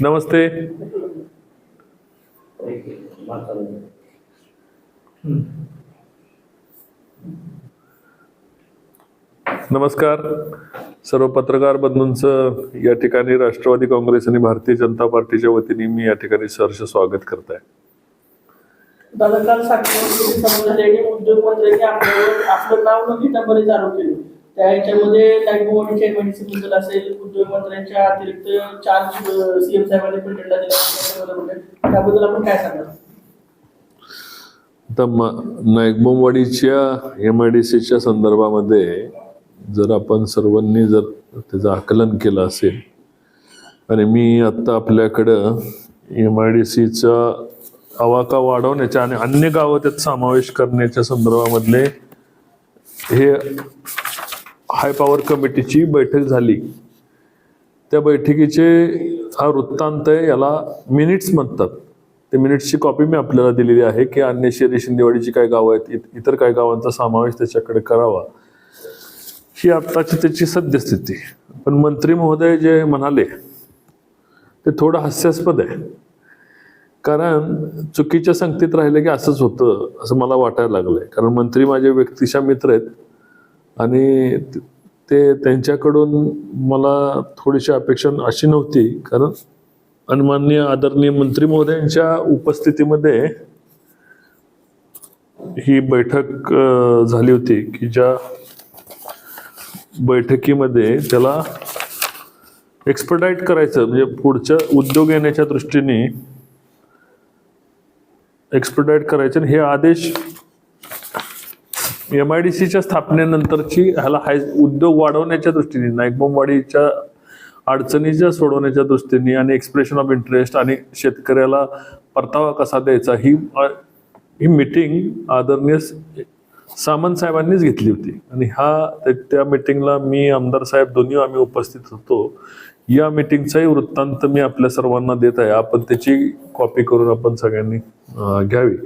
नमस्ते. नमस्कार. सर्व पत्रकार बंधूंचं या ठिकाणी राष्ट्रवादी काँग्रेस आणि भारतीय जनता पार्टीच्या वतीने मी या ठिकाणी सहर्ष स्वागत करत आहे. दादा काल साक्षरतेची उद्योग मंत्र्यांनी आपलं नाव न घेता बरेच आरोप केले. त्या ह्याच्यामध्ये नागपूरवाडीच्या बद्दल असेल उद्योग मंत्र्यांच्या अतिरिक्त चार्ज सीएम साहेबांनी पेटंटला दिला. त्याबद्दल आपण काय सांगाल आता म- नागबोमवाडीच्या एम आय डी सीच्या संदर्भामध्ये जर आपण सर्वांनी जर त्याचं आकलन केलं असेल आणि मी आत्ता आपल्याकडं एम आय डी सीचा आवाका वाढवण्याच्या आणि अन्य गावं त्यात समावेश करण्याच्या संदर्भामधले हे हाय पॉवर कमिटीची बैठक झाली. त्या बैठकीचे हा वृत्तांत आहे याला मिनिट्स म्हणतात. ते मिनिट्सची कॉपी मी आपल्याला दिलेली आहे की अन्य शहरी शिंदेवाडीची काय गावं आहेत इतर काही गावांचा समावेश त्याच्याकडे करावा. ही आत्ताची त्याची सद्यस्थिती. पण मंत्री महोदय जे म्हणाले ते थोडं हास्यास्पद आहे. कारण चुकीच्या संगतीत राहिलं की असंच होतं असं मला वाटायला लागलं आहे कारण मंत्री माझे व्यक्तिशा मित्र आहेत. आणि ते त्यांच्याकडून मला थोडीशी अपेक्षा अशी नव्हती कारण अनमान्य आदरणीय मंत्री महोदयांच्या उपस्थितीमध्ये ही बैठक झाली होती की ज्या बैठकीमध्ये त्याला एक्सपर्टाईट करायचं म्हणजे पुढच्या उद्योग येण्याच्या दृष्टीने एक्सपर्टाईट करायचं आणि हे आदेश एम आय डी सीच्या स्थापनेनंतरची ह्याला हाय उद्योग वाढवण्याच्या दृष्टीने नाईकबोमवाडीच्या अडचणीच्या सोडवण्याच्या दृष्टीने आणि एक्सप्रेशन ऑफ इंटरेस्ट आणि शेतकऱ्याला परतावा कसा द्यायचा ही ही मिटिंग आदरणीय सामंत साहेबांनीच घेतली होती. आणि हा त्या- मिटिंगला मी आमदार साहेब दोन्ही आम्ही उपस्थित होतो. या मिटिंगचाही वृत्तांत मी आपल्या सर्वांना देत आहे. आपण त्याची कॉपी करून आपण सगळ्यांनी घ्यावी.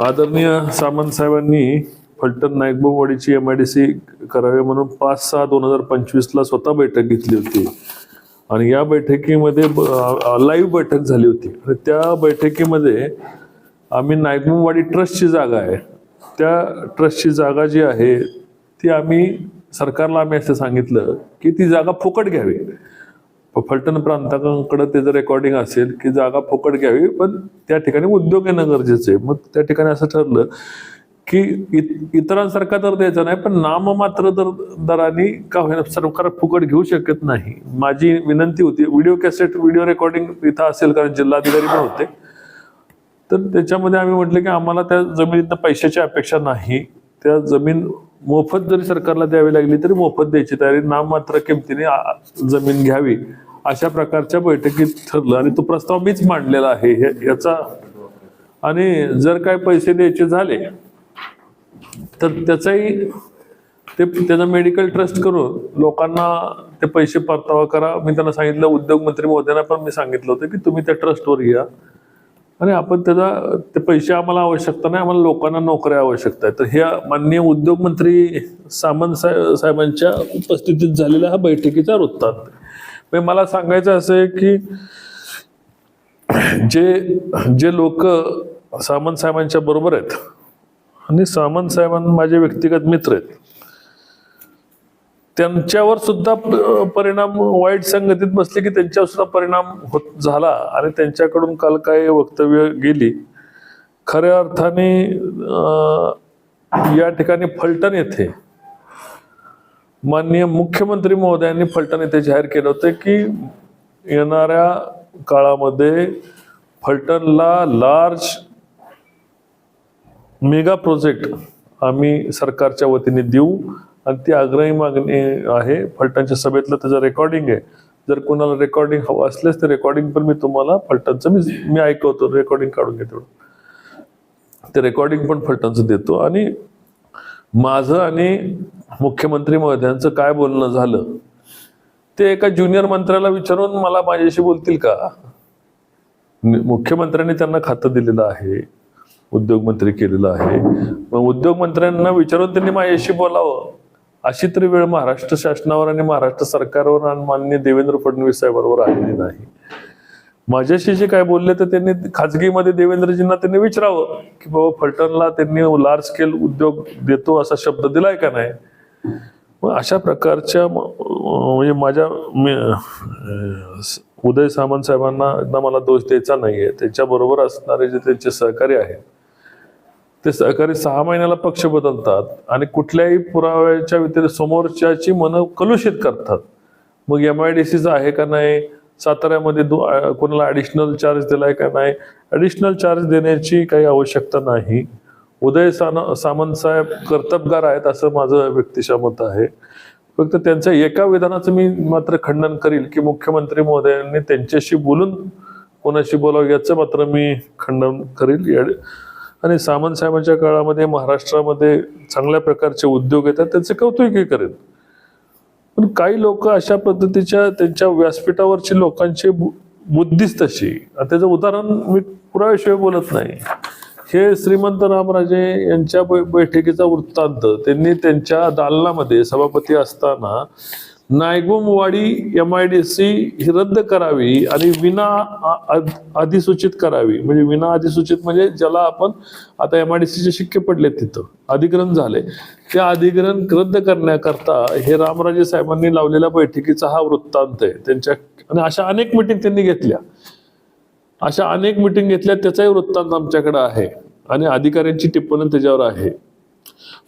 आदरणीय सामंत साहेबांनी फलटण नायकबाबवाडीची एम आय डी सी करावी म्हणून पाच सहा दोन हजार पंचवीसला स्वतः बैठक घेतली होती. आणि या बैठकीमध्ये लाईव्ह बैठक झाली होती. आणि त्या बैठकीमध्ये आम्ही नाईकबोवाडी ट्रस्टची जागा आहे. त्या ट्रस्टची जागा जी आहे ती आम्ही सरकारला आम्ही असं सांगितलं की ती जागा फुकट घ्यावी. फलटण प्रांताकडे त्याचं रेकॉर्डिंग असेल की जागा फुकट घ्यावी पण त्या ठिकाणी उद्योग येणं गरजेचं आहे. मग त्या ठिकाणी असं ठरलं की इत- इतरांसारखा दर द्यायचा नाही पण नाममात्र दर दराने का होईना सरकार फुकट घेऊ शकत नाही. माझी विनंती होती व्हिडिओ कॅसेट व्हिडिओ रेकॉर्डिंग इथं असेल कारण जिल्हाधिकारी पण होते. तर त्याच्यामध्ये आम्ही म्हटलं की आम्हाला त्या जमिनीतनं पैशाची अपेक्षा नाही. त्या जमीन मोफत जरी सरकारला द्यावी लागली तरी मोफत द्यायची तयारी नाममात्र किमतीने जमीन घ्यावी अशा प्रकारच्या बैठकीत ठरलं. आणि तो प्रस्ताव मीच मांडलेला आहे हे- याचा. आणि जर काय पैसे द्यायचे झाले तर त्याचाही ते त्याचा मेडिकल ट्रस्ट करून लोकांना ते पैसे परतावा करा. मी त्यांना सांगितलं उद्योग मंत्री पण मी सांगितलं होतं की तुम्ही त्या ट्रस्टवर घ्या आणि आपण त्याचा ते पैसे आम्हाला आवश्यकता नाही आम्हाला लोकांना नोकऱ्या आवश्यकता आहे तर ह्या माननीय उद्योगमंत्री सामंत साहेब साहेबांच्या उपस्थितीत झालेला हा बैठकीचा वृत्तांत म्हणजे मला सांगायचं असं आहे की जे जे लोक सामंत साहेबांच्या बरोबर आहेत आणि सामंत साहेबांना माझे व्यक्तिगत मित्र आहेत. त्यांच्यावर सुद्धा परिणाम वाईट संगतीत बसले की त्यांच्यावर सुद्धा परिणाम होत झाला आणि त्यांच्याकडून काल काय वक्तव्य गेली खऱ्या अर्थाने या ठिकाणी फलटण येथे माननीय मुख्यमंत्री महोदयांनी फलटण येथे जाहीर केलं होतं की येणाऱ्या काळामध्ये फलटणला लार्ज मेगा प्रोजेक्ट आम्ही सरकारच्या वतीने देऊ. आणि ती आग्रही मागणी आहे फलटणच्या सभेतलं त्याचं रेकॉर्डिंग आहे जर कोणाला रेकॉर्डिंग हवं असल्यास ते रेकॉर्डिंग पण मी तुम्हाला फलटणचं मी मी ऐकवतो रेकॉर्डिंग काढून घेतो ते रेकॉर्डिंग पण फलटणचं देतो. आणि माझं आणि मुख्यमंत्री महोदयांचं काय बोलणं झालं ते एका ज्युनियर मंत्र्याला विचारून मला माझ्याशी बोलतील का? मुख्यमंत्र्यांनी त्यांना खातं दिलेलं आहे. उद्योगमंत्री केलेलं आहे. मग उद्योगमंत्र्यांना विचारून त्यांनी माझ्याशी बोलावं. अशी तरी वेळ महाराष्ट्र शासनावर आणि महाराष्ट्र सरकारवर आणि माननीय देवेंद्र फडणवीस साहेबांवर आलेली नाही. माझ्याशी जे काय बोलले तर त्यांनी खाजगीमध्ये देवेंद्रजींना त्यांनी विचारावं की बाबा फलटणला त्यांनी लार्ज स्केल उद्योग देतो असा शब्द दिलाय का नाही? मग अशा प्रकारच्या म्हणजे माझ्या उदय सामंत साहेबांना मला दोष द्यायचा नाहीये. त्याच्याबरोबर असणारे जे त्यांचे सहकारी आहेत ते सहकारी सहा महिन्याला पक्ष बदलतात आणि कुठल्याही पुराव्याच्या व्यतिरिक्त समोरच्याची मनं कलुषित करतात. मग एम आय डी सीचं आहे का नाही? साताऱ्यामध्ये दो कोणाला ॲडिशनल चार्ज दिलाय का नाही? ॲडिशनल चार्ज देण्याची काही आवश्यकता नाही. उदय सान सामंत साहेब कर्तबगार आहेत असं माझं व्यक्तिशा मत आहे. फक्त त्यांच्या एका विधानाचं मी मात्र खंडन करील की मुख्यमंत्री महोदयांनी त्यांच्याशी बोलून कोणाशी बोलावं याचं मात्र मी खंडन करील. या- आणि सामंतसाहेबांच्या काळामध्ये महाराष्ट्रामध्ये चांगल्या प्रकारचे उद्योग येतात त्यांचे कौतुकही करेन. पण काही लोक अशा पद्धतीच्या त्यांच्या व्यासपीठावरची लोकांची बु- बुद्धीच तशी. त्याचं उदाहरण मी पुराव्याशिवाय बोलत नाही. हे श्रीमंत रामराजे यांच्या बै- बैठकीचा वृत्तांत त्यांनी त्यांच्या दालनामध्ये सभापती असताना Naigumwadi M I D C ही रद्द करावी आणि विना अधिसूचित करावी. म्हणजे विना अधिसूचित म्हणजे ज्याला आपण आता एम आय डी सीचे शिक्के पडले तिथं. अधिग्रहण झाले. ते अधिग्रहण रद्द करण्याकरता हे रामराजे साहेबांनी लावलेल्या बैठकीचा हा वृत्तांत आहे. त्यांच्या आणि अशा अनेक मिटिंग त्यांनी घेतल्या. अशा अनेक मिटिंग घेतल्या. त्याचाही वृत्तांत आमच्याकडे आहे. आणि अधिकाऱ्यांची टिप्पणी त्याच्यावर आहे.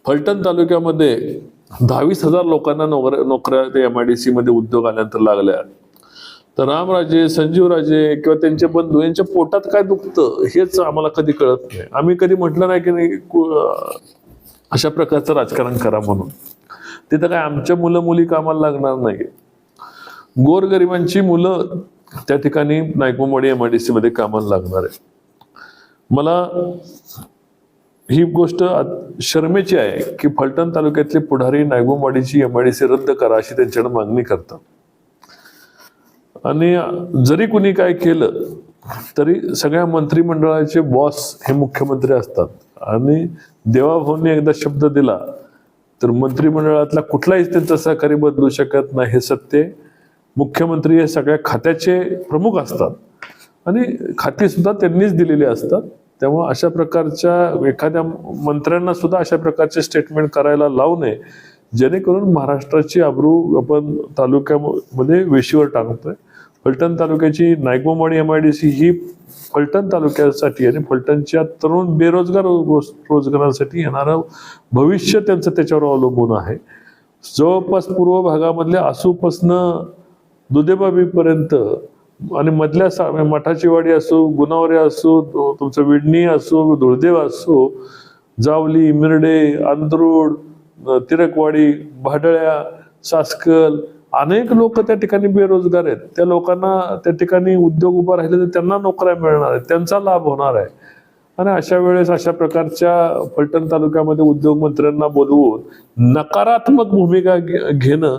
फलटण तालुक्यामध्ये दहावीस हजार लोकांना नोकऱ्या नोकऱ्या ते एम आय डी सीमध्ये उद्योग आल्यानंतर लागल्या. तर रामराजे संजीवराजे किंवा त्यांचे बंधू यांच्या पोटात काय दुखतं हेच आम्हाला कधी कळत नाही. आम्ही कधी म्हटलं नाही की नाही अशा प्रकारचं राजकारण करा म्हणून. तिथं काय आमच्या मुलं मुली कामाला लागणार नाही. गोरगरिबांची मुलं त्या ठिकाणी नायकोमवाडी एम आय डी सीमध्ये कामाला लागणार आहे. मला ही गोष्ट शर्मेची आहे की फलटण तालुक्यातले पुढारी नायगोमवाडीची एम आय डी सी रद्द करा अशी त्यांच्याकडे मागणी करतात. आणि जरी कुणी काय केलं तरी सगळ्या मंत्रिमंडळाचे बॉस हे मुख्यमंत्री असतात. आणि देवाभाऊंनी एकदा शब्द दिला तर मंत्रिमंडळातला कुठलाही त्यांचा सहकारी बदलू शकत नाही हे सत्य. मुख्यमंत्री हे सगळ्या खात्याचे प्रमुख असतात. आणि खाती सुद्धा त्यांनीच दिलेली असतात. त्यामुळे अशा प्रकारच्या एखाद्या मंत्र्यांना सुद्धा अशा प्रकारचे स्टेटमेंट करायला लावू नये. जेणेकरून महाराष्ट्राची आबरू आपण तालुक्यामध्ये वेशीवर टाकतोय. Phaltan तालुक्याची Naikomwadi M I D C ही फलटण तालुक्यासाठी आणि फलटणच्या तरुण बेरोजगार रोज- रोजगारासाठी येणारं भविष्य त्यांचं त्याच्यावर अवलंबून आहे. जवळपास पूर्व भागामधल्या आसूपासनं दुधेबाबीपर्यंत आणि मधल्या सा मठाची वाडी असो गुणावरे असो तुमचं विडणी असो धुळदेव असो जावली मिरडे अंदरूड तिरकवाडी भाडळ्या सासकल अनेक लोक त्या ठिकाणी बेरोजगार आहेत. त्या लोकांना त्या ठिकाणी उद्योग उभा राहिले तर त्यांना नोकऱ्या मिळणार आहेत. त्यांचा लाभ होणार आहे. आणि अशा वेळेस अशा प्रकारच्या फलटण तालुक्यामध्ये उद्योगमंत्र्यांना बोलवून नकारात्मक भूमिका घे- घेणं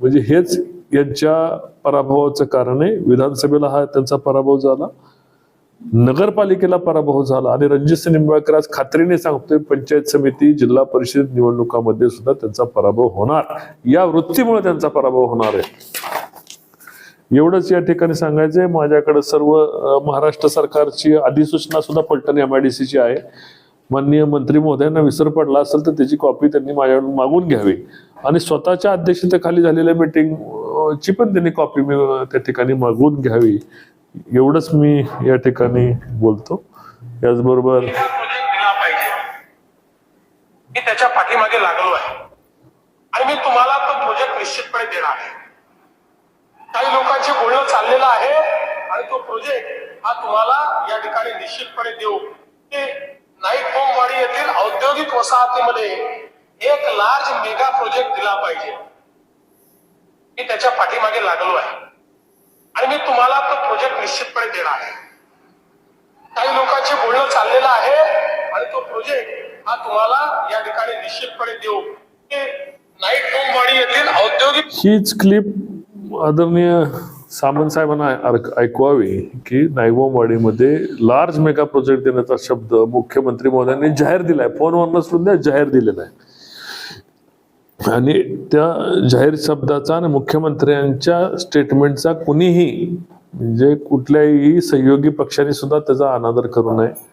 म्हणजे हेच यांच्या पराभवाचं कारण आहे. विधानसभेला हा त्यांचा पराभव झाला. नगरपालिकेला पराभव झाला. आणि रणजित निंबाळकर आज खात्रीने सांगतोय पंचायत समिती जिल्हा परिषद निवडणुकामध्ये सुद्धा त्यांचा पराभव होणार. या वृत्तीमुळे त्यांचा पराभव होणार आहे. एवढंच या ठिकाणी सांगायचंय. माझ्याकडे सर्व महाराष्ट्र सरकारची अधिसूचना सुद्धा पलटण एम आय डी आहे. माननीय मंत्री महोदयांना विसर पडला असेल तर त्याची कॉपी त्यांनी माझ्याकडून मागून घ्यावी. आणि स्वतःच्या अध्यक्षतेखाली झालेल्या मीटिंग ची पण त्यांनी कॉपी मी त्या ठिकाणी मागवून घ्यावी. एवढंच मी या ठिकाणी बोलतो. याचबरोबर प्रोजेक्ट दिला पाहिजे मी त्याच्या पाठीमागे लागलो आहे. आणि मी तुम्हाला तो प्रोजेक्ट निश्चितपणे देणार आहे. काही लोकांची बोलणं चाललेलं आहे आणि तो प्रोजेक्ट हा तुम्हाला या ठिकाणी निश्चितपणे देऊ. ते नाईक होमवाडी येथील औद्योगिक वसाहतीमध्ये एक लार्ज मेगा प्रोजेक्ट दिला पाहिजे. मी त्याच्या पाठीमागे लागलो आहे. आणि मी तुम्हाला तो प्रोजेक्ट निश्चितपणे देणार आहे. काही लोकांचे बोलणं चाललेलं आहे आणि तो प्रोजेक्ट हा तुम्हाला या ठिकाणी निश्चितपणे देऊ. की नाईट होमवाडी येथील औद्योगिक हीच क्लिप आदरणीय सामंत साहेबांना ऐकवावी की नायगोमवाडीमध्ये लार्ज मेगा प्रोजेक्ट देण्याचा शब्द मुख्यमंत्री महोदयांनी जाहीर दिलाय. फोनवरनं सुद्धा जाहीर दिलेला आहे. हो. आणि त्या जाहीर शब्दाचा आणि मुख्यमंत्र्यांच्या स्टेटमेंटचा कुणीही म्हणजे कुठल्याही सहयोगी पक्षाने सुद्धा त्याचा अनादर करू नये.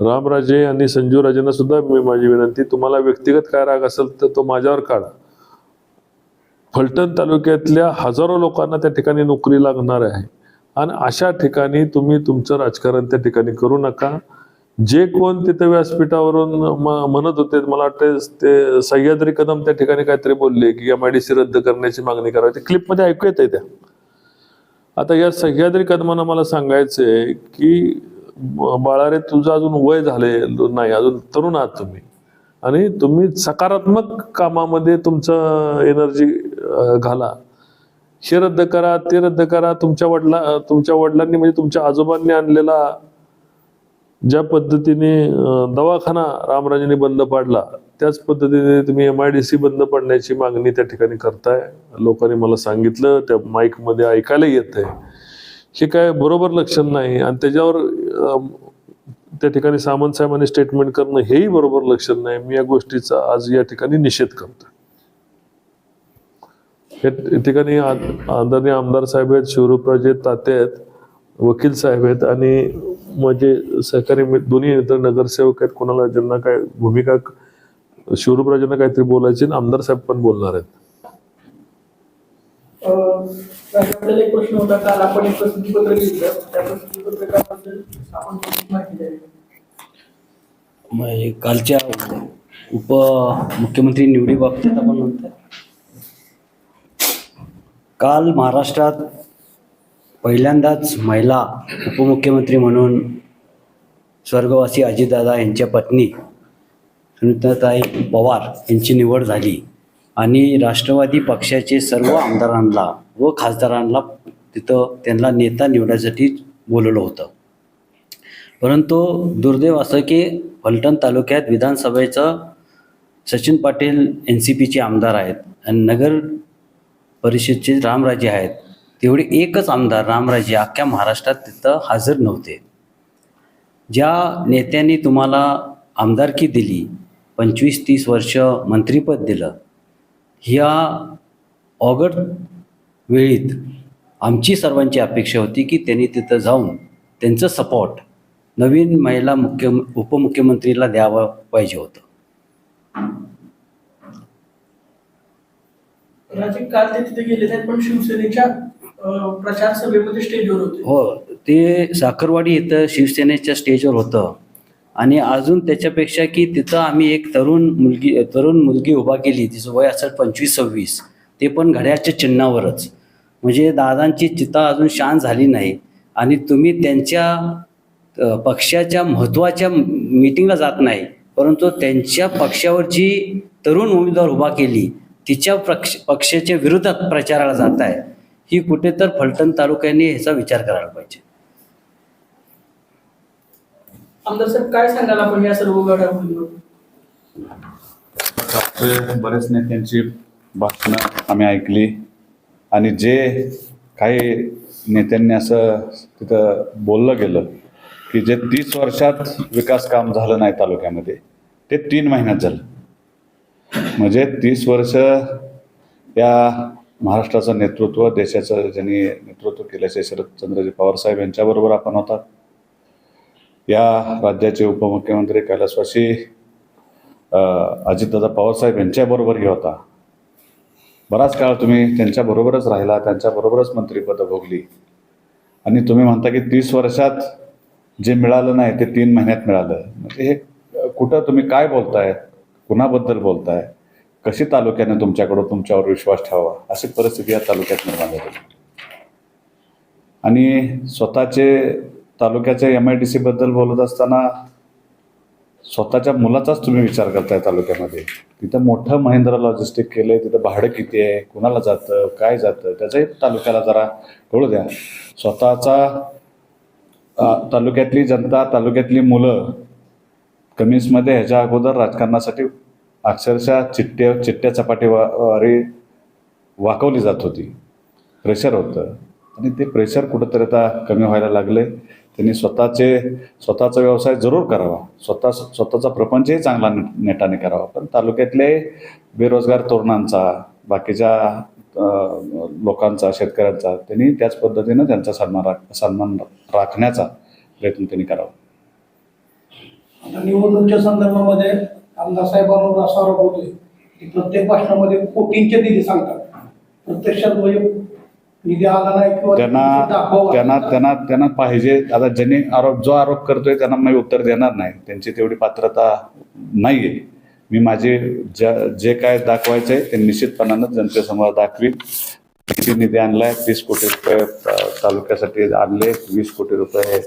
रामराजे आणि संजू राजेंना सुद्धा मी माझी विनंती तुम्हाला व्यक्तिगत काय राग असेल तर तो माझ्यावर काढा. फलटण तालुक्यातल्या हजारो लोकांना त्या ठिकाणी नोकरी लागणार आहे. आणि अशा ठिकाणी तुम्ही तुमचं राजकारण त्या ठिकाणी करू नका. जे कोण तिथे व्यासपीठावरून म- म्हणत होते मला वाटतं ते सह्याद्री कदम त्या ठिकाणी काहीतरी बोलले की एम आय डी सी रद्द करण्याची मागणी करावी. ते क्लिपमध्ये ऐकू येत आहे त्या. आता या सह्याद्री कदमांना मला सांगायचंय की बाळारे तुझं अजून वय झाले नाही अजून तरुण आहात तुम्ही. आणि तुम्ही सकारात्मक कामामध्ये तुमचं एनर्जी घाला. हे रद्द करा ते रद्द करा तुमच्या वडिला तुमच्या वडिलांनी म्हणजे तुमच्या आजोबांनी आणलेला ज्या पद्धतीने दवाखाना रामराजेने बंद पाडला त्याच पद्धतीने तुम्ही एम आय डी सी बंद पडण्याची मागणी त्या ठिकाणी करताय. लोकांनी मला सांगितलं त्या माईकमध्ये ऐकायला येत आहे हे काय बरोबर लक्षण नाही. आणि त्याच्यावर त्या ठिकाणी सामंत साहेबांनी स्टेटमेंट करणं हेही बरोबर लक्षण नाही. मी या गोष्टीचा आज या ठिकाणी निषेध करतो या ठिकाणी आदरणीय आमदार साहेब आहेत शिवरूपराजे ताते आहेत. वकील साहेब आहेत आणि माझे सहकारी दोन्ही इतर नगरसेवक आहेत. कोणाला ज्यांना काय भूमिका शिवरूपराजांना काहीतरी बोलायची आणि आमदार साहेब पण बोलणार आहेत. अं, राजा, आपल्याला एक प्रश्न होता. काल आपण एक प्रसिद्धीपत्र घेतलं. त्या प्रसिद्धीपत्रकाबद्दल आपण थोडी माहिती द्यावी? म्हणजे कालच्या उपमुख्यमंत्री निवडीबाबतीत आपण म्हणतो काल महाराष्ट्रात पहिल्यांदाच महिला उपमुख्यमंत्री म्हणून स्वर्गवासी अजितदादा यांच्या पत्नी सुनीताताई पवार यांची निवड झाली आणि राष्ट्रवादी पक्षाचे सर्व आमदारांना व खासदारांना तिथं त्यांना नेता निवडण्यासाठी बोलवलं होतं. परंतु दुर्दैव असं की फलटण तालुक्यात विधानसभेचं सचिन पाटील एन सी पीचे आमदार आहेत आणि नगर परिषदचे रामराजे आहेत. तेवढे एकच आमदार रामराजे अख्ख्या महाराष्ट्रात तिथं हजर नव्हते. ज्या नेत्यांनी तुम्हाला आमदारकी दिली पंचवीस तीस वर्ष मंत्रिपद दिलं ह्या ऑगस्ट वेळीत आमची सर्वांची अपेक्षा होती की त्यांनी तिथं जाऊन त्यांचं सपोर्ट नवीन महिला मुख्य उपमुख्यमंत्रीला द्यावं पाहिजे होतं. राजे काल ते तिथे गेले नाहीत पण शिवसेनेच्या प्रचार सभेमध्ये स्टेजवर होते. हो ते साखरवाडी इथं शिवसेनेच्या स्टेजवर होतं. आणि अजून त्याच्यापेक्षा की तिथं आम्ही एक तरुण मुलगी तरुण मुलगी उभा केली तिचं वय असेल पंचवीस सव्वीस. ते पण घड्याळच्या चिन्हावरच. म्हणजे दादांची चिता अजून शांत झाली नाही. आणि तुम्ही त्यांच्या पक्षाच्या महत्त्वाच्या मीटिंगला जात नाही. परंतु त्यांच्या पक्षावर जी तरुण उमेदवार उभा केली तिच्या पक्ष पक्षाच्या विरोधात प्रचाराला जात आहे ही कुठे तर फलटण तालुक्याने ह्याचा विचार करायला पाहिजे. आमदार साहेब काय सांगाल आपण या सर्व घडामोडीवर? आपले बरेच नेत्यांची भाषणं आम्ही ऐकली. आणि जे काही नेत्यांनी असं तिथं बोललं गेलं की जे तीस वर्षात विकास काम झालं नाही तालुक्यामध्ये ते तीन महिन्यात झालं. म्हणजे तीस वर्ष या महाराष्ट्राचं नेतृत्व देशाचं ज्यांनी नेतृत्व केल्याचे शरदचंद्रजी चंद्रजी पवारसाहेब यांच्याबरोबर आपण होतात या राज्याचे उपमुख्यमंत्री कैलासवासी अजितदादा पवारसाहेब यांच्याबरोबरही होता. बराच काळ तुम्ही त्यांच्याबरोबरच राहिला त्यांच्याबरोबरच मंत्रिपदं भोगली. आणि तुम्ही म्हणता की तीस वर्षात जे मिळालं नाही ते तीन महिन्यात मिळालं. म्हणजे हे कुठं तुम्ही काय बोलताय? कुणाबद्दल बोलताय? कशी तालुक्याने तुमच्याकडं तुमच्यावर विश्वास ठेवावा? अशी परिस्थिती या तालुक्यात निर्माण झाली. आणि स्वतःचे तालुक्याच्या एम आय डी सीबद्दल बोलत असताना स्वतःच्या मुलाचाच तुम्ही विचार करताय तालुक्यामध्ये. तिथं मोठं महिंद्रा लॉजिस्टिक केलंय तिथं भाडं किती आहे कुणाला जातं काय जातं त्याचंही तालुक्याला जरा कळू द्या. स्वतःचा तालुक्यातली जनता तालुक्यातली मुलं कमिन्समध्ये ह्याच्या अगोदर राजकारणासाठी अक्षरशः चिट्ट्या चिट्ट्या चपाटी वा वारी वाकवली जात होती. प्रेशर होतं. आणि ते प्रेशर कुठंतरी आता कमी व्हायला लागले. त्यांनी स्वतःचे स्वतःचा व्यवसाय जरूर करावा. स्वतः स्वतःचा प्रपंचही चांगला नेटाने करावा. पण तालुक्यातले बेरोजगार तरुणांचा बाकीच्या लोकांचा शेतकऱ्यांचा त्यांनी त्याच पद्धतीनं त्यांचा सन्मान राख सन्मान राखण्याचा प्रयत्न त्यांनी करावा. निवडणुकीच्या संदर्भामध्ये आमदार साहेबांवर असा आरोप होतोय की प्रत्येक भाषणामध्ये कोटींचे निधी सांगतात. प्रत्यक्षात म्हणजे निधी आला नाही किंवा त्यांना त्यांना त्यांना त्यांना पाहिजे. आता ज्यांनी आरोप जो आरोप करतोय त्यांना मी उत्तर देणार नाही. त्यांची तेवढी पात्रता नाही आहे मी माझे ज्या जे काय दाखवायचं आहे ते निश्चितपणानं जनतेसमोर दाखवीन. किती निधी आणलाय? तीस कोटी रुपये तालुक्यासाठी आणले. वीस कोटी रुपये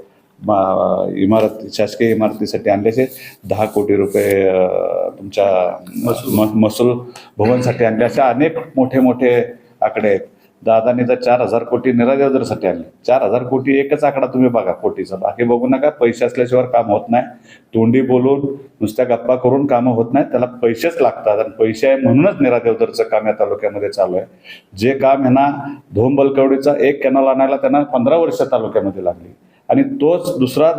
इमारत शासकीय इमारतीसाठी आणल्याचे दहा कोटी रुपये तुमच्या महसूल. भवनसाठी आणले. असे अनेक मोठे मोठे आकडे आहेत. दादानी तर चार हजार कोटी निरादेवदरसाठी आणले. चार हजार कोटी एकच आकडा तुम्ही बघा कोटीचा. बाकी बघू नका पैसे असल्याशिवाय काम होत नाही. तोंडी बोलून नुसत्या गप्पा करून कामं होत नाही त्याला पैसेच लागतात. आणि पैसे आहे म्हणूनच निरादेवदरचं काम या तालुक्यामध्ये चालू आहे. जे काम ह्यांना धोंबलकवडीचा एक कॅनल आणायला त्यांना पंधरा वर्ष तालुक्यामध्ये लागली. आणि तोच दुसरा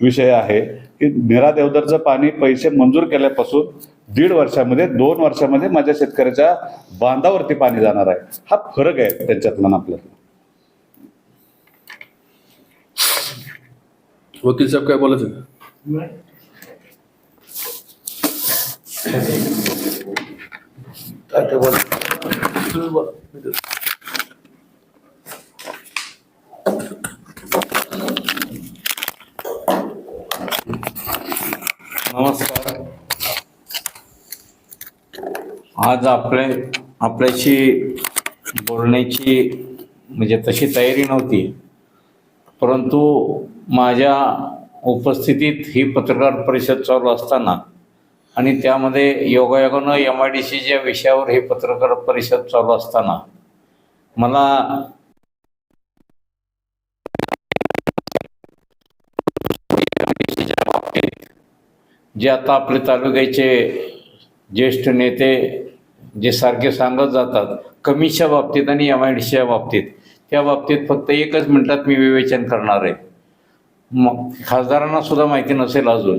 विषय आहे की निरा देवदरचं पाणी पैसे मंजूर केल्यापासून दीड वर्षामध्ये दोन वर्षामध्ये माझ्या शेतकऱ्याच्या बांधावरती पाणी जाणार आहे हा फरक आहे त्यांच्यातला आपल्यातला वकील साहेब काय बोलायचं का? तुम्ही बोला. नमस्कार. आज आपले आपल्याशी बोलण्याची म्हणजे तशी तयारी नव्हती. परंतु माझ्या उपस्थितीत ही पत्रकार परिषद चालू असताना आणि त्यामध्ये योगायोगानं एम आय डी सीच्या विषयावर ही पत्रकार परिषद चालू असताना मला जे आता आपले तालुक्याचे ज्येष्ठ नेते जे सारखे सांगत जातात कमीच्या बाबतीत आणि एम आय डी सीच्या बाबतीत त्या बाबतीत फक्त एकच म्हणतात मी विवेचन करणार आहे. मग खासदारांना सुद्धा माहिती नसेल अजून.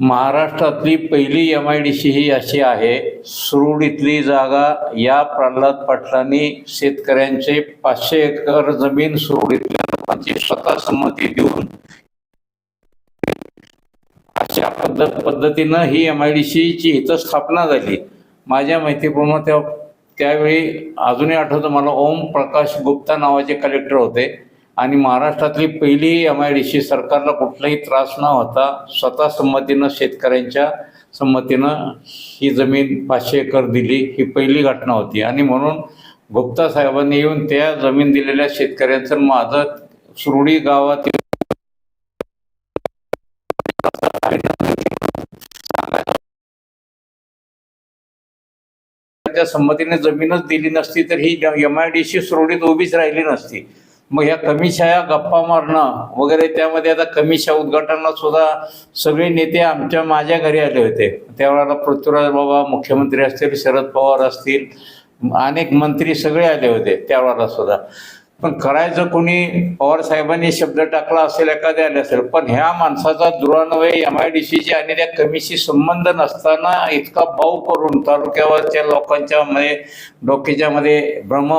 महाराष्ट्रातली पहिली एम आय डी सी ही अशी आहे सुरूड इथली जागा या प्रल्हाद पाटलांनी शेतकऱ्यांचे पाचशे एकर जमीन सुरूड इथल्या लोकांची स्वतः संमती देऊन अशा पद्धत पद्धतीनं ही एम आय डी सीची इथं स्थापना झाली. माझ्या माहितीप्रमाणे त्या त्यावेळी अजूनही आठवतं मला ओम प्रकाश गुप्ता नावाचे कलेक्टर होते. आणि महाराष्ट्रातली पहिली एम आय डी सी सरकारला कुठलाही त्रास न होता स्वतः संमतीनं शेतकऱ्यांच्या संमतीनं ही जमीन पाचशे एकर दिली. ही पहिली घटना होती. आणि म्हणून गुप्ता साहेबांनी येऊन त्या जमीन दिलेल्या शेतकऱ्यांचं माझं सुरडी गावातील त्या संमतीने जमीनच दिली नसती तर ही एम आय डी सी सुरळीत उभीच राहिली नसती. मग ह्या कमीशा गप्पा मारणं वगैरे त्यामध्ये आता कमीशा उद्घाटनाला सुद्धा सगळे नेते आमच्या माझ्या घरी आले होते. त्यावेळेला पृथ्वीराज बाबा मुख्यमंत्री असतील शरद पवार असतील अनेक मंत्री सगळे आले होते त्यावेळेला सुद्धा. पण करायचं कोणी पवार साहेबांनी शब्द टाकला असेल एखाद्या आले असेल पण ह्या माणसाचा दुरान्वय एम आय डी सीची आणि त्या कमीशी संबंध नसताना इतका भाऊ करून तालुक्यावरच्या लोकांच्या मध्ये डोक्याच्या मध्ये भ्रम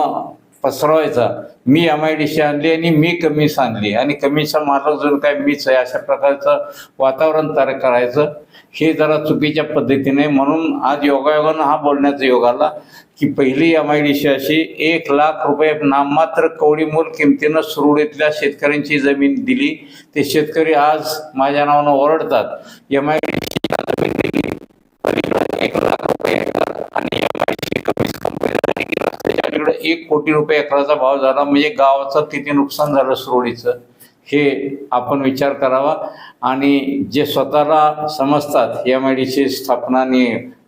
पसरवायचा. मी एम आय डी सी आणली आणि मी कमीस आणली. आणि कमीचा मालक जर काय मीच आहे अशा प्रकारचं वातावरण तयार करायचं हे जरा चुकीच्या पद्धतीने. म्हणून आज योगायोगानं हा बोलण्याचा योग आला की पहिली एम आय डी सी अशी एक लाख रुपये नाममात्र कवडीमोल किमतीनं सुरळीतल्या शेतकऱ्यांची जमीन दिली. ते शेतकरी आज माझ्या नावानं ओरडतात. एम आय डी जमीन दिली. एक लाख रुपये आणि एम आय डी कमीच एक कोटी रुपये एकराचा भाव झाला म्हणजे गावाचं किती नुकसान झालं सुरळीचं. हे आपण विचार करावा. आणि जे स्वतःला समजतात एम आय डी सी स्थापनाने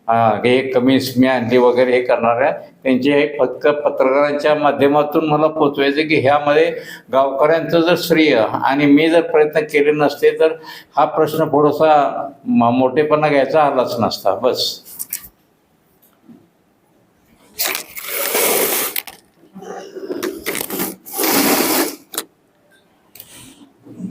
हे कमी मी आणली वगैरे हे करणाऱ्या त्यांचे हे फक्त पत्रकारांच्या माध्यमातून मला पोचवायचं की ह्यामध्ये गावकऱ्यांचं जर श्रेय आणि मी जर प्रयत्न केले नसते तर हा प्रश्न थोडासा मोठेपणा घ्यायचा आलाच नसता. बस.